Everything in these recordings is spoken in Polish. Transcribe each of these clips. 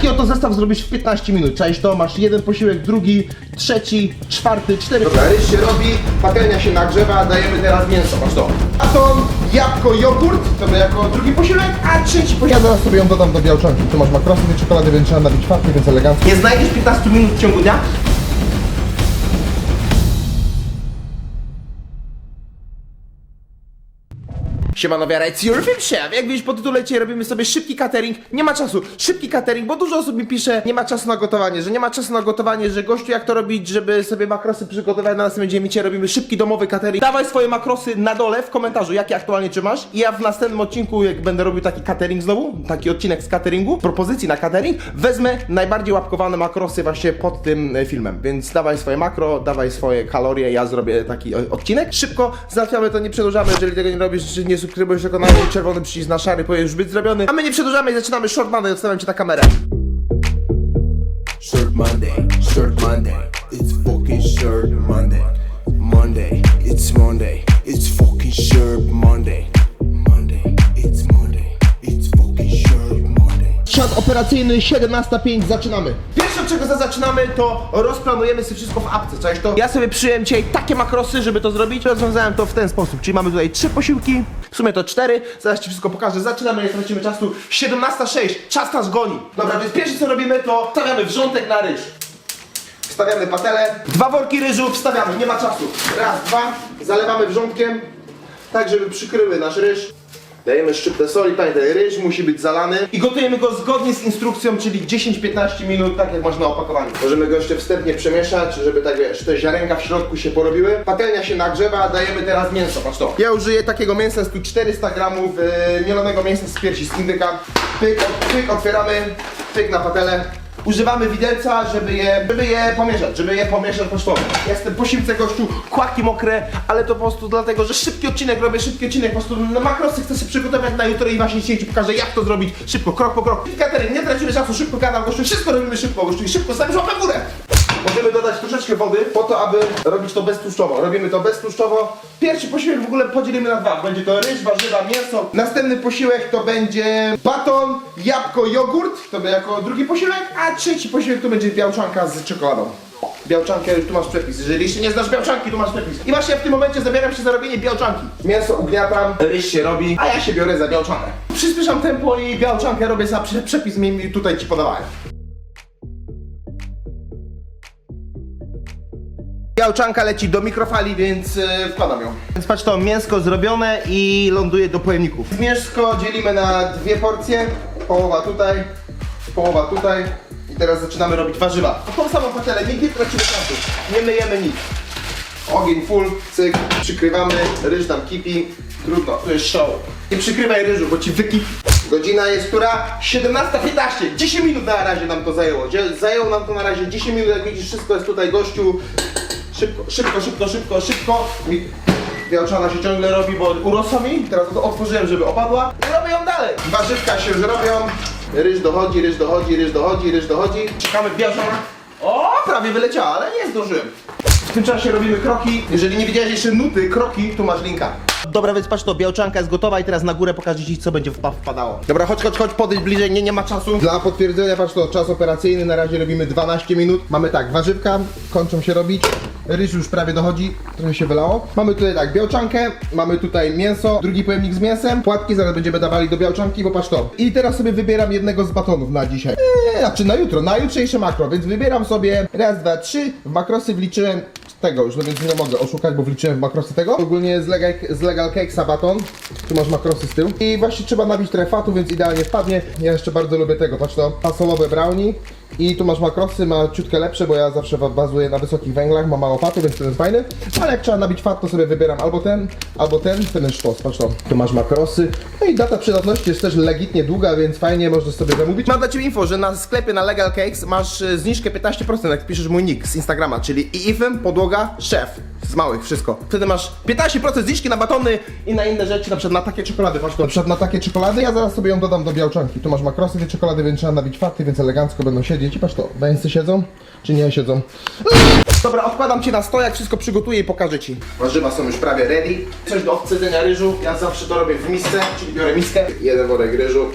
Taki oto zestaw zrobisz w 15 minut. Czaisz to, masz jeden posiłek, drugi, trzeci, czwarty, cztery. Dobra, ryż się robi, patelnia się nagrzewa, dajemy teraz mięso, masz to. Baton, jabłko, jogurt, to by jako drugi posiłek, a trzeci posiłek. Ja zaraz sobie ją dodam do białczanki. Tu masz makrosy, dwie czekolady, więc trzeba nabić farty, więc elegancko. Nie znajdziesz 15 minut w ciągu dnia? Siemano wiara, it's your film chef. Jak widzisz po tytule dzisiaj robimy sobie szybki catering. Nie ma czasu, szybki catering, bo dużo osób mi pisze, nie ma czasu na gotowanie, że nie ma czasu na gotowanie, że gościu jak to robić, żeby sobie makrosy przygotować na następny dzień. Dzisiaj robimy szybki domowy catering. Dawaj swoje makrosy na dole w komentarzu, jakie aktualnie trzymasz. I ja w następnym odcinku, jak będę robił taki catering znowu, taki odcinek z cateringu, propozycji na catering, wezmę najbardziej łapkowane makrosy właśnie pod tym e, filmem. Więc dawaj swoje makro, dawaj swoje kalorie, ja zrobię taki odcinek. Szybko, załatwiamy to, nie przedłużamy, jeżeli tego nie robisz, nie subskrybujesz tego kanału, czerwony przycisk na szary powinien już być zrobiony. A my nie przedłużamy i zaczynamy short Monday, odstawiam cię na kamerę. Shirt Monday, Shirt Monday, it's fucking Shirt Monday. Monday, it's Monday, it's fucking Shirt Monday. Monday, it's Monday, it's fucking Shirt Monday. Siad operacyjny 17.05, zaczynamy. Pierwsze od czego za- zaczynamy to rozplanujemy sobie wszystko w apce, cześć to ja sobie przyjąłem dzisiaj takie makrosy, żeby to zrobić, rozwiązałem to w ten sposób, czyli mamy tutaj trzy posiłki, w sumie to cztery, zaraz ci wszystko pokażę, zaczynamy, nie tracimy czasu, 17.06, czas nas goni. Dobra, więc pierwsze co robimy to stawiamy wrzątek na ryż. Wstawiamy patelę, dwa worki ryżu wstawiamy, nie ma czasu. Raz, dwa, zalewamy wrzątkiem, tak żeby przykryły nasz ryż. Dajemy szczyptę soli, pamiętaj, ryż musi być zalany i gotujemy go zgodnie z instrukcją, czyli 10-15 minut, tak jak masz na opakowaniu. Możemy go jeszcze wstępnie przemieszać, żeby tak wiesz, te ziarenka w środku się porobiły. Patelnia się nagrzewa, dajemy teraz mięso, patrz to. Ja użyję takiego mięsa, jest tu 400 gramów e, mielonego mięsa z piersi z indyka. Pyk, pyk, otwieramy, pyk na patelę. Używamy widelca, żeby je, żeby je pomieszać, żeby je pomieszać pocztowo. Jestem po siłce gościu, kłaki mokre, ale to po prostu dlatego, że szybki odcinek robię, szybki odcinek, po prostu na makrosy chcę się przygotować na jutro i właśnie dzisiaj ci pokażę jak to zrobić szybko, krok po kroku. Katerin, nie tracimy czasu, szybko gadam gościu, wszystko robimy szybko gościu i szybko stawisz łapę w górę. Możemy dodać troszeczkę wody po to, aby robić to beztłuszczowo. Robimy to beztłuszczowo. Pierwszy posiłek w ogóle podzielimy na dwa. Będzie to ryż, warzywa, mięso. Następny posiłek to będzie baton, jabłko, jogurt. To będzie jako drugi posiłek. A trzeci posiłek to będzie białczanka z czekoladą. Białczankę, tu masz przepis. Jeżeli jeszcze nie znasz białczanki, tu masz przepis. I właśnie w tym momencie zabieram się za robienie białczanki. Mięso ugniatam, ryż się robi, a ja się biorę za białczankę. Przyspieszam tempo i białczankę robię za prze- przepis, mi tutaj ci podawałem. Białczanka leci do mikrofali, więc e, wkładam ją. Więc patrz to, mięsko zrobione i ląduje do pojemników. Mięsko dzielimy na dwie porcje. Połowa tutaj, połowa tutaj. I teraz zaczynamy robić warzywa. Tą samą patelę, nigdy nie tracimy czasu. Nie myjemy nic. Ogień full, cyk, przykrywamy, ryż tam kipi. Trudno, to jest show. Nie przykrywaj ryżu, bo ci wykipi. Godzina jest która? 17.15. 10 minut na razie nam to zajęło. Zajęło nam to na razie 10 minut, jak widzisz, wszystko jest tutaj gościu. Szybko, szybko, szybko, szybko, szybko. Mi- Białczana się ciągle robi, bo urosła mi. Teraz to otworzyłem, żeby opadła. I robię ją dalej. Warzywka się już robią. Ryż dochodzi, ryż dochodzi, ryż dochodzi, ryż dochodzi. Czekamy białczana. O, prawie wyleciała, ale nie zdążyłem. W tym czasie robimy kroki. Jeżeli nie widziałeś jeszcze nuty, kroki, tu masz linka. Dobra, więc patrz to, białczanka jest gotowa i teraz na górę pokażę Ci, co będzie wpa- wpadało. Dobra, chodź, chodź, chodź, podejdź bliżej, nie, nie ma czasu. Dla potwierdzenia, patrz to, czas operacyjny, na razie robimy 12 minut. Mamy tak, warzywka, kończą się robić. Ryż już prawie dochodzi, trochę się wylało. Mamy tutaj tak, białczankę, mamy tutaj mięso, drugi pojemnik z mięsem, płatki zaraz będziemy dawali do białczanki, bo patrz to. I teraz sobie wybieram jednego z batonów na dzisiaj. Eee, znaczy na jutro, na jutrzejsze makro, więc wybieram sobie raz, dwa, trzy. W makrosy wliczyłem tego już, no więc nie mogę oszukać, bo wliczyłem w makrosy tego. Ogólnie z Legal, z legal Cake Sabaton. Tu masz makrosy z tyłu. I właśnie trzeba nabić trochę fatu, więc idealnie wpadnie. Ja jeszcze bardzo lubię tego, patrz to, fasolowe brownie. I tu masz makrosy, ma ciutkę lepsze, bo ja zawsze bazuję na wysokich węglach, mam mało fatu, więc ten jest fajny. Ale jak trzeba nabić fat, to sobie wybieram albo ten, albo ten, ten jest sztos, patrz to. Tu masz makrosy. No i data przydatności jest też legitnie długa, więc fajnie można sobie zamówić. Mam dla Ciebie info, że na sklepie na Legal Cakes masz e, zniżkę 15%, jak piszesz mój nick z Instagrama, czyli ifem, podłoga, szef. Z małych, wszystko. Wtedy masz 15% zniżki na batony i na inne rzeczy, na przykład na takie czekolady. Patrz to. Na przykład na takie czekolady, ja zaraz sobie ją dodam do białczanki. Tu masz makrosy, dwie czekolady, więc trzeba nabić faty, więc elegancko będą siedzieć. I patrz to, węsy siedzą, czy nie siedzą? Dobra, odkładam Cię na stojak, wszystko przygotuję i pokażę Ci. Warzywa są już prawie ready. Coś do odcedzenia ryżu, ja zawsze to robię w misce, czyli biorę miskę. Jeden worek ryżu,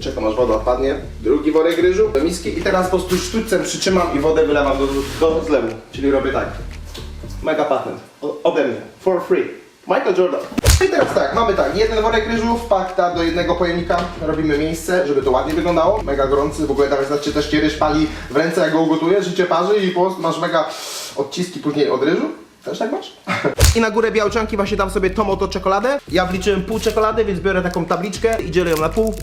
Czekam aż woda odpadnie. Drugi worek ryżu do miski i teraz po prostu sztućcem przytrzymam i wodę wylewam do, do zlewu. Czyli robię tak. Mega patent. O- Ode mnie. For free. Michael Jordan. I teraz tak, mamy tak, jeden worek ryżu wpakta do jednego pojemnika, robimy miejsce, żeby to ładnie wyglądało. Mega gorący, w ogóle nawet znaczy też ci ryż pali w ręce jak go ugotujesz, życie parzy i po masz mega odciski później od ryżu. Też tak masz? I na górę białczanki właśnie dam sobie tą oto czekoladę. Ja wliczyłem pół czekolady, więc biorę taką tabliczkę i dzielę ją na pół.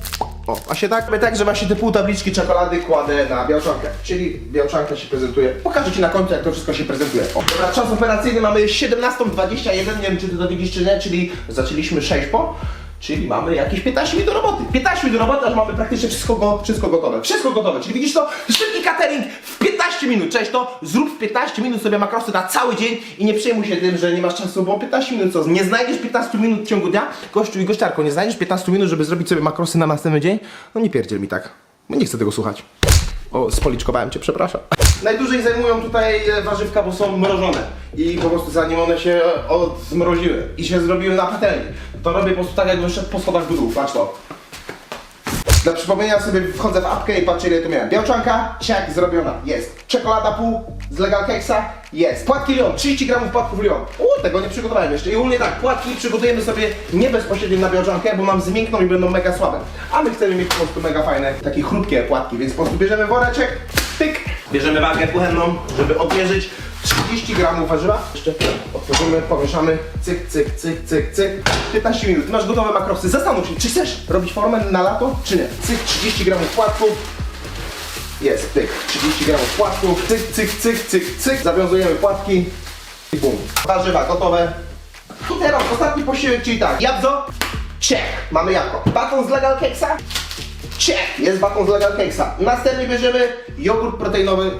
O, a się tak, tak, że właśnie te pół tabliczki czekolady kładę na białczankę. Czyli białczanka się prezentuje. Pokażę Ci na końcu, jak to wszystko się prezentuje. O, dobra, czas operacyjny mamy 17.21, nie wiem czy Ty to widzisz czy nie, czyli zaczęliśmy 6 po. Czyli mamy jakieś 15 minut do roboty. 15 minut do roboty, aż mamy praktycznie wszystko, go, wszystko gotowe. Wszystko gotowe. Czyli widzisz to? Szybki catering w 15 minut. Cześć to, zrób w 15 minut sobie makrosy na cały dzień i nie przejmuj się tym, że nie masz czasu, bo 15 minut co? Nie znajdziesz 15 minut w ciągu dnia? Gościu i gościarko, nie znajdziesz 15 minut, żeby zrobić sobie makrosy na następny dzień? No nie pierdziel mi tak. Bo nie chcę tego słuchać. O, spoliczkowałem cię, przepraszam. Najdłużej zajmują tutaj e, warzywka, bo są mrożone. I po prostu zanim one się odmroziły i się zrobiły na patelni, to robię po prostu tak, jakbym szedł po schodach dół. Patrz to. Dla przypomnienia sobie wchodzę w apkę i patrzę ile tu miałem. Białczanka, ciak, zrobiona, jest. Czekolada pół z Legal Cake'a, jest. Płatki Lyon, 30 gramów płatków Lyon. U, tego nie przygotowałem jeszcze. I ogólnie tak, płatki przygotujemy sobie nie bezpośrednio na białczankę, bo nam zmiękną i będą mega słabe. A my chcemy mieć po prostu mega fajne, takie chrupkie płatki, więc po prostu bierzemy woreczek, pyk, bierzemy wagę kuchenną, żeby odmierzyć 30 gramów warzywa. Jeszcze otworzymy, pomieszamy, cyk, cyk, cyk, cyk, cyk. 15 minut. Masz gotowe makrosy. Zastanów się, czy chcesz robić formę na lato, czy nie. Cyk, 30 gramów płatków. Jest, pyk. 30 gramów płatków. Cyk, cyk, cyk, cyk, cyk. Zawiązujemy płatki i bum. Warzywa gotowe. I teraz ostatni posiłek, czyli tak. Jabłko, check. Mamy jabłko. Baton z Legal Cake'a, check. Jest baton z Legal Cake'a. Następnie bierzemy jogurt proteinowy,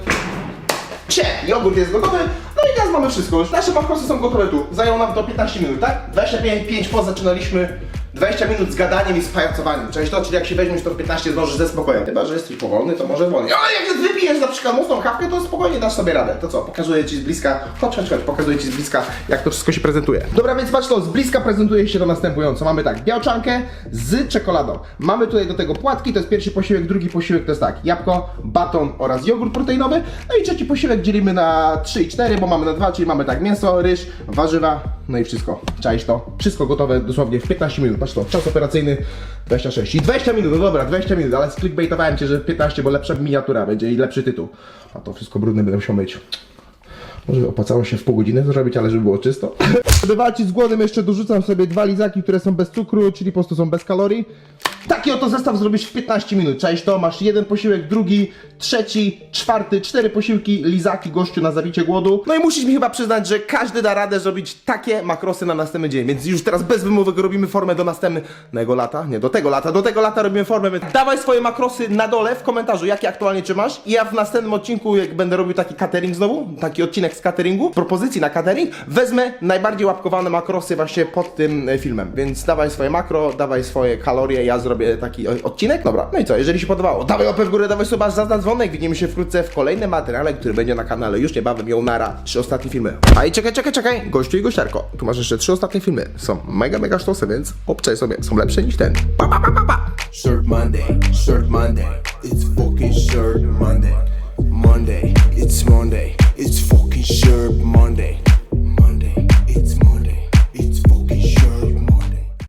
Check, jogurt jest gotowy, no i teraz mamy wszystko już. Nasze makrosy są gotowe tu. Zajęło nam to 15 minut, tak? 25 po zaczynaliśmy 20 minut z gadaniem i z pajacowaniem. Część to, czyli jak się weźmiesz to w 15 zdążysz ze spokojem. Chyba, że jesteś powolny, to może wolniej. Ale jak wypijesz na przykład mocną kawkę, to spokojnie dasz sobie radę. To co, pokazuję Ci z bliska, chodź, chodź, chodź, pokazuję Ci z bliska, jak to wszystko się prezentuje. Dobra, więc patrz to, z bliska prezentuje się to następująco. Mamy tak, białczankę z czekoladą. Mamy tutaj do tego płatki, to jest pierwszy posiłek, drugi posiłek to jest tak, jabłko, baton oraz jogurt proteinowy. No i trzeci posiłek dzielimy na 3 i 4, bo mamy na 2, czyli mamy tak mięso, ryż, warzywa, no i wszystko. Czaisz to? Wszystko gotowe dosłownie w 15 minut. Patrz to, czas operacyjny 26. I 20 minut, no dobra, 20 minut, ale sklikbaitowałem Cię, że 15, bo lepsza miniatura będzie i lepszy tytuł. A to wszystko brudne będę musiał myć. Może opłacało się w pół godziny zrobić, ale żeby było czysto. Żeby walczyć z głodem jeszcze dorzucam sobie dwa lizaki, które są bez cukru, czyli po prostu są bez kalorii. Taki oto zestaw zrobisz w 15 minut. Cześć to, masz jeden posiłek, drugi, trzeci, czwarty, cztery posiłki, lizaki, gościu na zabicie głodu. No i musisz mi chyba przyznać, że każdy da radę zrobić takie makrosy na następny dzień, więc już teraz bez wymówek robimy formę do następnego lata, nie, do tego lata, do tego lata robimy formę, więc dawaj swoje makrosy na dole w komentarzu, jakie aktualnie trzymasz i ja w następnym odcinku, jak będę robił taki catering znowu, taki odcinek z cateringu, propozycji na catering, wezmę najbardziej łapkowane makrosy właśnie pod tym e, filmem, więc dawaj swoje makro, dawaj swoje kalorie, ja zrobię taki o- odcinek, dobra, no i co, jeżeli się podobało, dawaj łapę w górę, dawaj suba, zaznacz dzwonek, widzimy się wkrótce w kolejnym materiale, który będzie na kanale już niebawem, ją nara, trzy ostatnie filmy. A i czekaj, czekaj, czekaj, gościu i gościarko, tu masz jeszcze trzy ostatnie filmy, są mega, mega sztosy, więc obczaj sobie, są lepsze niż ten. Pa, pa, pa, pa, pa. Shirt Monday, Shirt Monday, it's fucking Shirt Monday. Monday, it's Monday, it's fucking Shirt Monday.